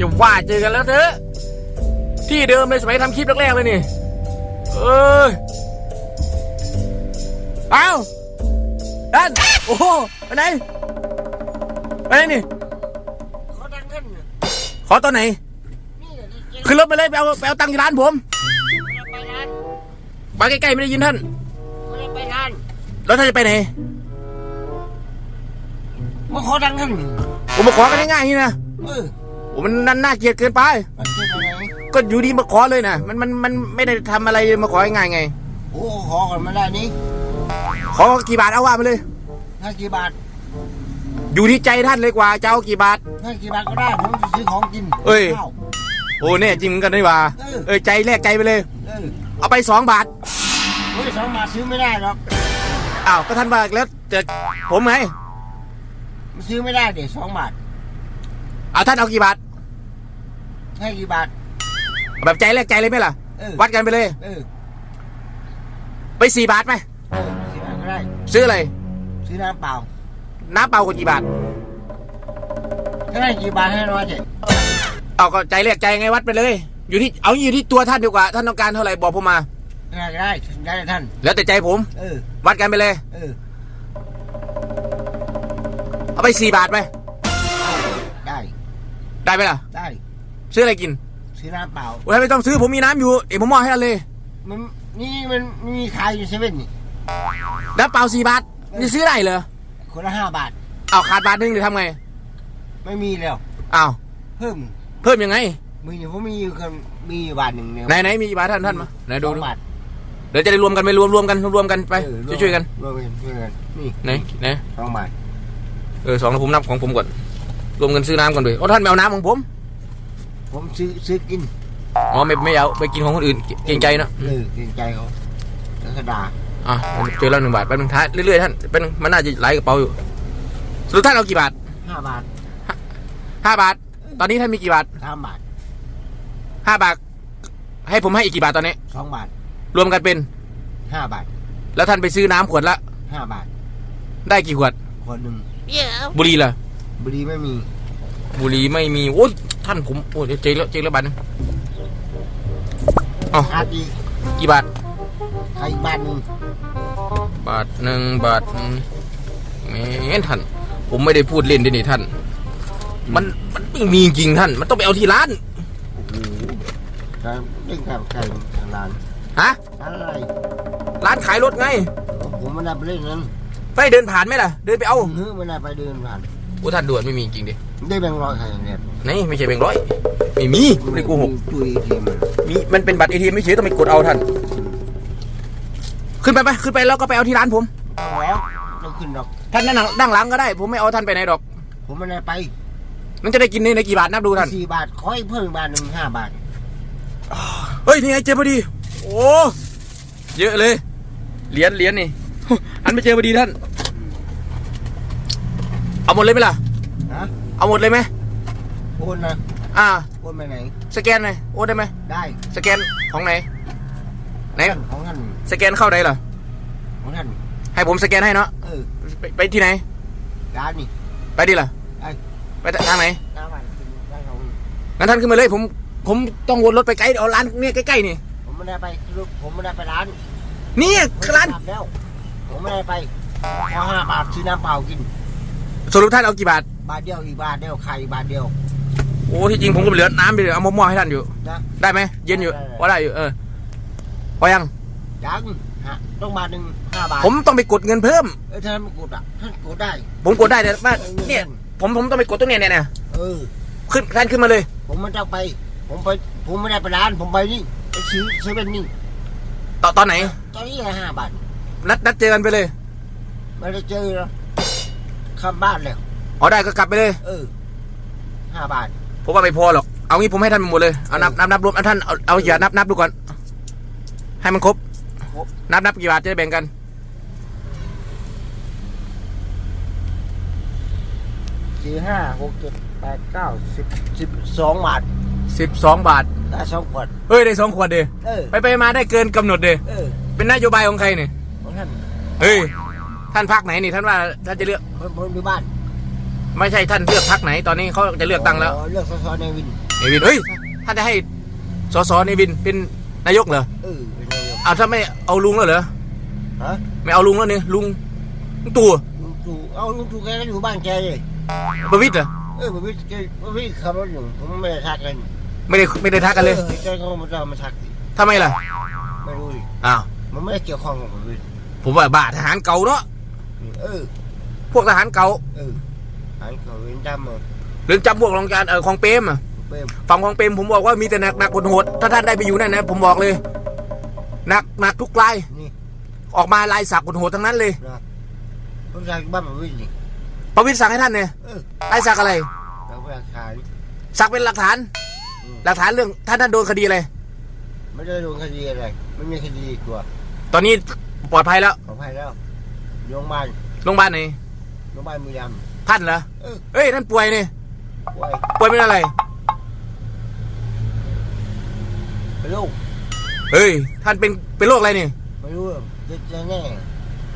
อย่าว่าเจอกันแล้วเถอะ ที่เดิมเลยสมัยทำคลิปแรกๆเลยนี่ เออเอาดันโอ้โหไปไหนไปไหนนี่เขาดังขึ้นเนี่ยขอตอนไหนนี่เนี่ยเจ๊ขึ้นรถไปเลยไปเอาไปเอาตังค์ที่ร้านผมไม่ได้ไปร้านมาใกล้ๆไม่ได้ยินท่านไม่ได้ไปร้านแล้วท่านจะไปไหนมาขอดังขึ้นผมมาขอกันง่ายๆอย่างนี่นะเออ โอ้มันนั่นน่าเกลียดเกินไป มันเจ๊ไปไหนก็อยู่ดีมาขอเลยนะมันมันมันไม่ได้ทำอะไรเลยมาของ่ายๆไง โอ้ขอก่อนมาได้นี่ขอกี่บาทเอาว่ามาเลยให้กี่บาทอยู่ที่ใจท่านเลยกว่าจะเอากี่บาทให้กี่บาทก็ได้ผมจะซื้อของกินเอ้ย ข้าว โอ้เนี่ยจริงเหมือนกันนี่หว่าเออ เออใจแลกใจไปเลย เออเอาไปสองบาทเฮ้ยสองบาทซื้อไม่ได้หรอกอ้าวก็ท่านบอกแล้วจะผมไงมันซื้อไม่ได้เด็สองบาท เอาท่านเอากี่บาท ให้กี่บาทเอาแบบใจแลกใจเลยไหมล่ะ เออ วัดกันไปเลย เออไปสี่บาทไหมเออสี่บาทก็ได้ ซื้ออะไรซื้อน้ำเปล่าน้ำเปล่าคนกี่บาท ถ้าได้กี่บาทให้น้อยเจ๊เอาก็ใจแลกใจไงวัดไปเลย อยู่ที่เอาอยู่ที่ตัวท่านดีกว่า ท่านต้องการเท่าไหร่บอกผมมา ได้ก็ได้ได้ท่าน แล้วแต่ใจผม เออ วัดกันไปเลย เออ เอาไปสี่บาทไหมได้ได้ไหมล่ะ ได้ ซื้ออะไรกินซื้อน้ำเปล่าโอ้ยไม่ต้องซื้อผมมีน้ำอยู่เดี๋ยวผมมอบให้ท่านเลยมันนี่มันมีขายอยู่เซเว่นนี่น้ำเปล่าสี่บาทนี่ซื้อได้เหรอคนละห้าบาทเอาขาดบาทหนึงเดี๋ยวทำไงไม่มีแล้วอ้าวเพิ่มเพิ่มยังไงมือนี่ผมมีอยู่กันมีอยู่บาทหนึ่งเนี่ยไหนไหนมีกี่บาทท่านท่านมาไหนดูสองดูบาทเดี๋ยวจะได้รวมกันไปรวมรวมกันรวมกันไปเออรช่วยๆกันรวมกันช่วยกันนี่ไหนไหนสองบาทเออสองแล้วผมนับของผมก่อนรวมกันซื้อน้ำก่อนเลยโอ้ท่านไม่เอาน้ำของผม ผมซื้อซื้อกินอ๋อไม่ไม่เอาไปกินของคนอื่นเกรงใจนะเออเกรงใจเขาแล้วก็ด่าอะเจอแล้วหนึ่งบาทแป๊บนึงท้ายเรื่อยๆท่านแป๊บนึงมันน่าจะไหลกระเป๋าอยู่สรุปท่านเอากี่บาทห้าบาทห้าบาท ตอนนี้ท่านมีกี่บาทสามบาทห้าบาท ให้ผมให้อีกกี่บาทตอนนี้ สองบาทรวมกันเป็นห้าบาทแล้วท่านไปซื้อน้ำขวดละห้าบาทได้กี่ขวด คนหนึ่งบุหรี่ล่ะบุหรีไม่มีบุหรี่ไม่มีโอ้ย ท่านผมโอ้ยเดี๋ยวเจ๊งแล้วเจ๊งแล้วบาทนึงอ๋อขาดอีกกี่บาทใครอีกบาทหนึ่งบาทหนึ่งบาทหนึ่งแหม่ท่าน ผมไม่ได้พูดเล่นด้วยนี่ท่าน มันมันไม่มีจริงท่าน มันต้องไปเอาที่ร้านโอ้โหการเล่นกับใครทางร้านฮะร้านอะไรร้านขายรถไงผมไม่ได้ไปเล่นนั้นไปเดินผ่านไหมล่ะ เดินไปเอาเฮ้ยไม่ได้ไปเดินผ่านโอ้ท่านด่วนไม่มีจริงดิได้แบงค์ร้อยใครเนี่ยนี่ไม่ใช่แบงค์ร้อยไม่มีไม่ได้โกหกตุยทีมันมีมันเป็นบัตรเอทีเอ็มไม่เฉยต้องไปกดเอาท่านขึ้นไปไปขึ้นไปแล้วก็ไปเอาที่ร้านผมเอาแล้วต้องขึ้นดอกท่านนั่งหลังนั่งหลังก็ได้ ผมไม่เอาท่านไปไหนดอก ผมไม่ได้ไปมันจะได้กินในในกี่บาทนับดูท่านสี่บาทขอให้เพิ่มอีกบาทหนึ่งห้าบาทเฮ้ยนี่ไงเจอพอดี โอ้เยอะเลยเหรียญเหรียญนี่อันไม่เจอพอดีท่าน เอาหมดเลยไหมล่ะ ฮะเอาหมดเลยไหมโอนนะอ่า โอนไปไหน สแกนหน่อยโอ้ได้ไหมได้สแกนของไหนไหนของท่านสแกนเข้าไหนล่ะของท่านให้ผมสแกนให้เนาะเออไปไปที่ไหน ร้านนี่ ไปดิล่ะไอ้ไปทางไหนหน้าบ้านเป็นร้านของงั้นท่านขึ้นมาเลยผมผมต้องวนรถไปไกลเอาร้านเนี่ยใกล้ๆนี่ผมไม่ได้ไปผมไม่ได้ไปร้านนี่ร้านผมแล้ว ผมไม่ได้ไปขอห้าบาทซื้อน้ำเปล่ากิน สรุปท่านเอากี่บาท บาทเดียวอีกบาทเดียวไข่บาทเดียว โอ้ที่จริงผมก็เหลือน้ำไปเลยเอามอๆให้ท่านอยู่ นะ ได้ไหมเย็นอยู่ได้ได้พอได้อยู่เออพอยัง ยังฮะต้องบาทหนึ่งห้าบาทผมต้องไปกดเงินเพิ่ม เออท่านไม่กดอะท่านกดได้ ผมกดได้แต่ว่าเนี่ยผมผมต้องไปกดตรงเนี้ยเนี่ยเนี่ยเออ ขึ้นท่านขึ้นมาเลย ผมไม่ต้องไป ผมไป ผมไม่ได้ไปร้าน ผมไปนี่ไปซื้อเซเว่นนี่ตอนตอนไหน ตอนนี้ละห้าบาทนัดนัดเจอกันไปเลย ไม่ได้เจอแล้ว ข้ามบ้านแล้ว อ๋อได้ก็กลับไปเลย เออห้าบาทผมว่าไม่พอหรอก เอางี้ผมให้ท่านหมดเลย เอานับนับนับรวมเอาท่านเอาเอาอย่านับนับดูก่อน ให้มันครบ ครบ นับนับกี่บาทจะได้แบ่งกัน สี่ห้าหกเจ็ดแปดเก้าสิบสิบสองบาทสิบสองบาท ได้สองขวด เฮ้ยได้สองขวดเดีเออ ไปไปมาได้เกินกำหนดเดีเออเป็นนโยบายของใครเนี่ยของท่านเฮ้ย ท่านพักไหนนี่ท่านว่าท่านจะเลือกผมผมอยู่บ้านไม่ใช่ท่านเลือกพักไหน ตอนนี้เขาจะเลือกตั้งแล้วอ๋อเลือกสสในวินเนวินเฮ้ยท่านจะให้สสเนวินเป็นนายกเหรอเออเป็นไงครับเอาถ้าไม่เอาลุงแล้วเหรอฮะไม่เอาลุงแล้วเนี่ยลุงลุงตู่ลุงตู่เอาลุงตู่แกก็อยู่บ้านแกเลยประวิตรเหรอเออผมพี่แกผมพี่ขับรถอยู่ผมไม่ได้ทักกันไม่ได้ไม่ได้ทักกันเลยออแกก็มาจะมาทักดิทำไมล่ะไม่รู้ดิอ้าวมันไม่ได้เกี่ยวข้องกับผมพี่ผมว่าบ้าทหารเก่าเนาะ เออพวกทหารเก่าเออหางเขาเว้นจำมาหรือจำพวกรองการเออของเปรมอะเป้มฝั่งของเปรมผมบอกว่ามีแต่หนักหนักโหดๆถ้าท่านได้ไปอยู่นั่นนะผมบอกเลยหนักหนักทุกลายนี่ออกมาลายสักโหดๆทั้งนั้นเลยนะผมสั่งบ้านผมพี่นี่ประวิตรสั่งให้ท่านเนี่ยเออลายสักอะไร เราไปขาย สักเป็นหลักฐาน อืม หลักฐานเรื่องท่านท่านโดนคดีอะไรไม่ได้โดนคดีอะไรไม่มีคดีตัวตอนนี้ปลอดภัยแล้วขอภัยแล้ว โรงพยาบาลโรงพยาบาลไหนโรงพยาบาลมือยท่านเหรอำเออเอ้ยท่านป่วยนี่ป่วยป่วยเป็นอะไร เป็นลูกเฮ้ย ท่านเป็นเป็นโรคอะไรนี่ไม่รู้ติดแน่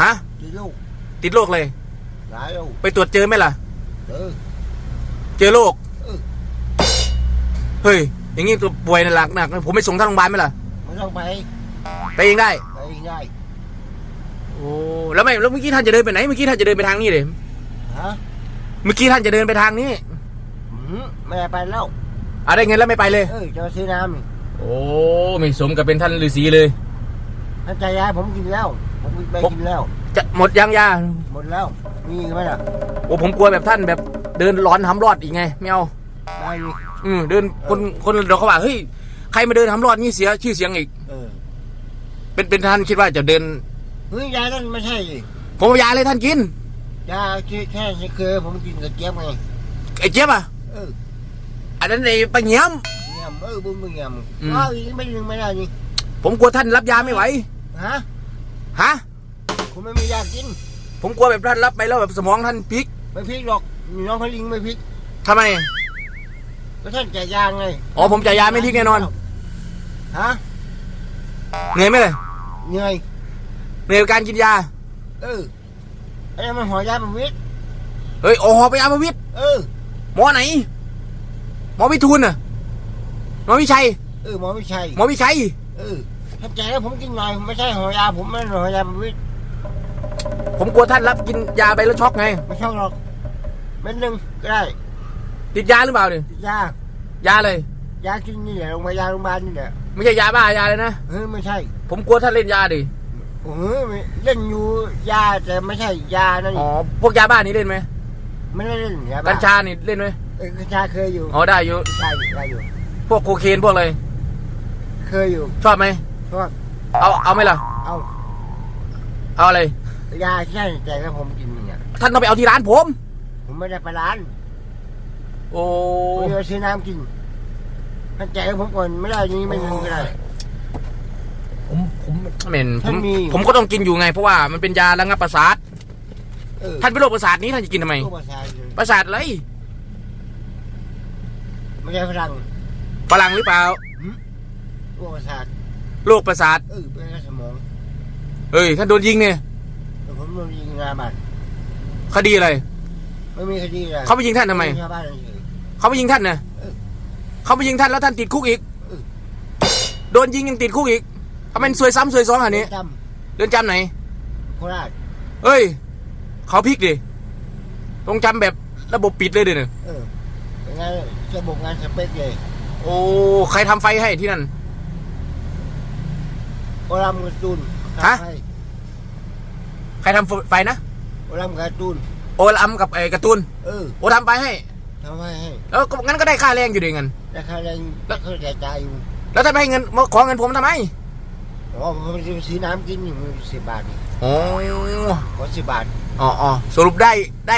ฮะติดลูกติดโรคเลย หลายลูกไปตรวจเจอไหมล่ะ เออ เจอโรคเออ เฮ้ย อย่างงี้ตัวป่วยนะหลักหนักนะผมไปส่งท่านโรงพยาบาลไหมล่ะไม่ต้องไปไปเองได้ไปเองได้ โอ้แล้วไม่แล้วเมื่อกี้ท่านจะเดินไปไหนเมื่อกี้ท่านจะเดินไปทางนี้เลยฮะเมื่อกี้ท่านจะเดินไปทางนี้อืมไม่ได้ไปแล้วอะได้เงินแล้วไม่ไปเลย เออจะมาซื้อน้ำนี่โอ้ไม่สมกับเป็นท่านฤาษีเลย ท่านใจยายผมกินแล้ว ผมไปกินแล้ว จะหมดยังยาหมดแล้ว มีอีกไหมล่ะโอ้ผมกลัวแบบท่านแบบเดินร้อนทำรอดอีกไงไม่เอาได้มีอืมเดินคนคนเดี๋ยวเขาว่าเฮ้ยใครมาเดินทำรอดนี่เสียชื่อเสียงอีก เออเป็นเป็นท่านคิดว่าจะเดิน เฮ้ยยานั่นไม่ใช่ดิผมเอายาเลยท่านกิน ยาแค่แค่เคยผมกินกับเจี๊ยบไงไอ้เจี๊ยบอะเอออันนั้นไอ้ปะเงียมเงียบเออบุ้มบุ้มเงียบอืมอ้าวอีกไม่ดึงไม่ได้นี่ผมกลัวท่านรับยาไม่ไหวฮะฮะผมไม่มียากิน ผมกลัวแบบท่านรับไปแล้วแบบสมองท่านพลิกไม่พลิกหรอกน้องพลิงไม่พลิกทำไมก็ท่านจ่ายยาไงอ๋อผมจ่ายยาไม่พลิกแน่นอนฮะเหนื่อยไหมเลยเหนื่อย เหนื่อยกับการกินยา เออไอ้นั่นมันหอยาเป็นวิทย์เฮ้ยโอ้โหไปยามาวิทย์เออ หมอไหน หมอวิทูลน่ะหมอวิชัย เออหมอไม่ใช่หมอวิชัย เออท่านจ่ายให้ผมกินหน่อยไม่ใช่หอยาผมไม่หอยาเป็นวิทย์ผมกลัวท่านรับกินยาไปแล้วช็อกไง ไม่ชอบหรอกเม็ดหนึ่งก็ได้ติดยาหรือเปล่าเนี่ยยายาเลย ยากินนี่แหละโรงพยาบาลโรงพยาบาลนี่แหละไม่ใช่ยาบ้ายาเลยนะเฮ้ยไม่ใช่ ผมกลัวท่านเล่นยาดิ โอ้โหเล่นอยู่ยาแต่ไม่ใช่ยานั่นอ๋อพวกยาบ้านี่เล่นไหมไม่ได้เล่นยาบ้กัญชานี่เล่นไหมเออกัญชาเคยอยู่อ๋อได้อยู่ใช่ได้อยู่ พวกโคเคนพวกอะไรเคยอยู่ ชอบไหมชอบเอาเอาไหมล่ะ เอา เอาอะไรยาใช่แต่ให้ผมกินเนี่ยท่านต้องไปเอาที่ร้านผม ผมไม่ได้ไปร้าน โอ้ผมจะซื้อน้ำกินถ้าแจกให้ผมก่อนไม่ได้นี้ไม่เงินก็ได้ผมผม เหม็นผมท่านมี ผมก็ต้องกินอยู่ไง เพราะว่ามันเป็นยาระงับประสาทเออท่านเป็นโรคประสาทนี้ท่านจะกินทำไมตู้ประชาชนประสาทอะไรไม่ใช่ฝรั่งฝรั่งหรือเปล่าตู้ประชาชโรคประสาทเออเป็นแค่สมองเอ้ยท่านโดนยิงเนี่ยแต่ผมโดนยิงงาบัตรคดีอะไรไม่มีคดีอะไรเขาไปยิงท่านทำไมชาวบ้านเฉย เขาไปยิงท่านนะเออเขาไปยิงท่านแล้วท่านติดคุกอีก เออ โดนยิงยังติดคุกอีก ทำไมซวยซ้ำซวยซ้อนอันนี้จเรือนจำไหนำโคราชเอ้ย เขาพลิกดิต้องจำแบบระบบปิดเลยดิเนี่ยเออเป็นไงระบบงานสเปคเลยโอ้ ใครทำไฟให้ที่นั่น โอรัมการ์ตูนฮะ ทำให้ใครทำไฟนะ โอรัมการ์ตูนโอลัมกับไอ้การ์ตูน เออโอทำไฟให้ ทำให้ให้แล้วก็งั้นก็ได้ค่าแรงอยู่ดีเงิน ราคาแรงเขาจ่ายจ่ายอยู่แล้วท่านไปให้เงินมาขอเงินผมทำไม อ๋อผมจะไปซื้อน้ำกินอยู่สิบบาทนี่โอ้ขอสิบบาท อ๋ออ๋อสรุปได้ได้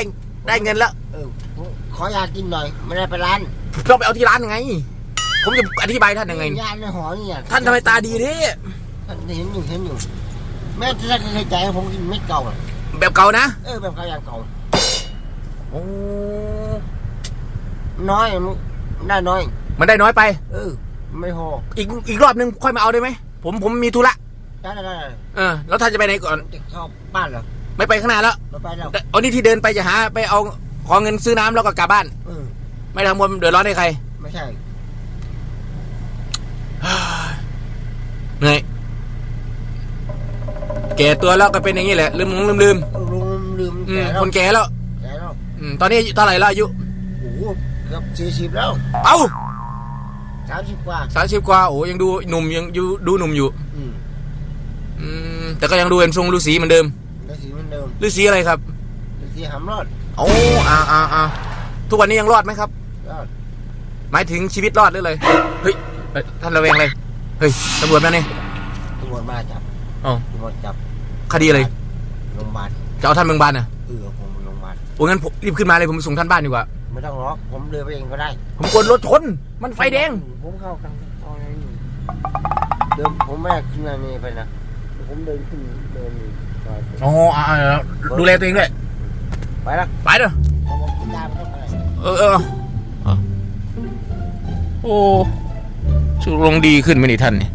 ได้เงินแล้ว เออผมขอยากินหน่อยไม่ได้ไปร้านเราไปเอาที่ร้านยังไง ผมจะอธิบายท่านยังไง ยาในหอนี่อะท่านทำไมตาดีเท่ท่านเห็นอยู่เห็นอยู่ แม่ท่านเคยจ่ายให้ผมกินเม็ดเก่าอะแบบเก่านะเออแบบเขาอย่างเก่า โอ้น้อยมันได้น้อย มันได้น้อยไป เออ ไม่พออีกอีกรอบนึงค่อยมาเอาได้ไหม ผมผมมีธุระได้ได้ได้เออแล้วท่านจะไปไหนก่อนจะเข้าบ้านเหรอไม่ไปข้างหน้าแล้วไม่ไปแล้วเอานี่ที่เดินไปจะหาไปเอาขอเงินซื้อน้ำแล้วก็กลับบ้านอไม่ทำมวาเดือดร้อนให้ใคร ไม่ใช่ เหนื่อยแก่ตัวแล้วก็เป็นอย่างนี้แหละ ลืมลืมลืมลุงลืมลืมแคนแก่แล้วแก่แล้วอืมตอนนี้เท่าไหร่แล้วอายุโอ้โหเกือบสี่สิบแล้ว เอ้า สามสิบกว่าสามสิบกว่าโอ้ยังดูหนุ่มยังอยู่ดูหนุ่มอยู่ อืมอืมแต่ก็ยังดูเป็นทรงฤาษีเหมือนเดิมได้สีเหมือนเดิมฤาษีอะไรครับได้สีหำรอดโอ้อ่าอ่าอ่าทุกวันนี้ยังรอดไหมครับ รอด หมายถึงชีวิตรอดหรืออะไรเฮ้ยเอ้ยท่านระแวงเลยเฮ้ยตำรวจมาเนี่ยตำรวจมาจับอ๋อตำรวจจับคดีอะไรโรงพยาบาลจะเอาท่านเมืองบานอะเออผมโรงพยาบาลโอ้งั้นผมรีบขึ้นมาเลยผมไปส่งท่านบ้านดีกว่า ไม่ต้องล็อกผมเดินไปเองก็ได้ ผมกลัวรถชน มันไฟแดง ผมเข้ากันเอาไงนี่เดินผมไม่ได้ขึ้นอันนี้ไปนะผมเดินขึ้นเดินนี่ไปอ๋ออ่าอ่าดูแลตัวเองด้วย ไปละไปเด้อ ผมบอกคุณตาไม่ต้องไปเออเออเอาโอ้ชุลงดีขึ้นไหมนี่ท่านนี่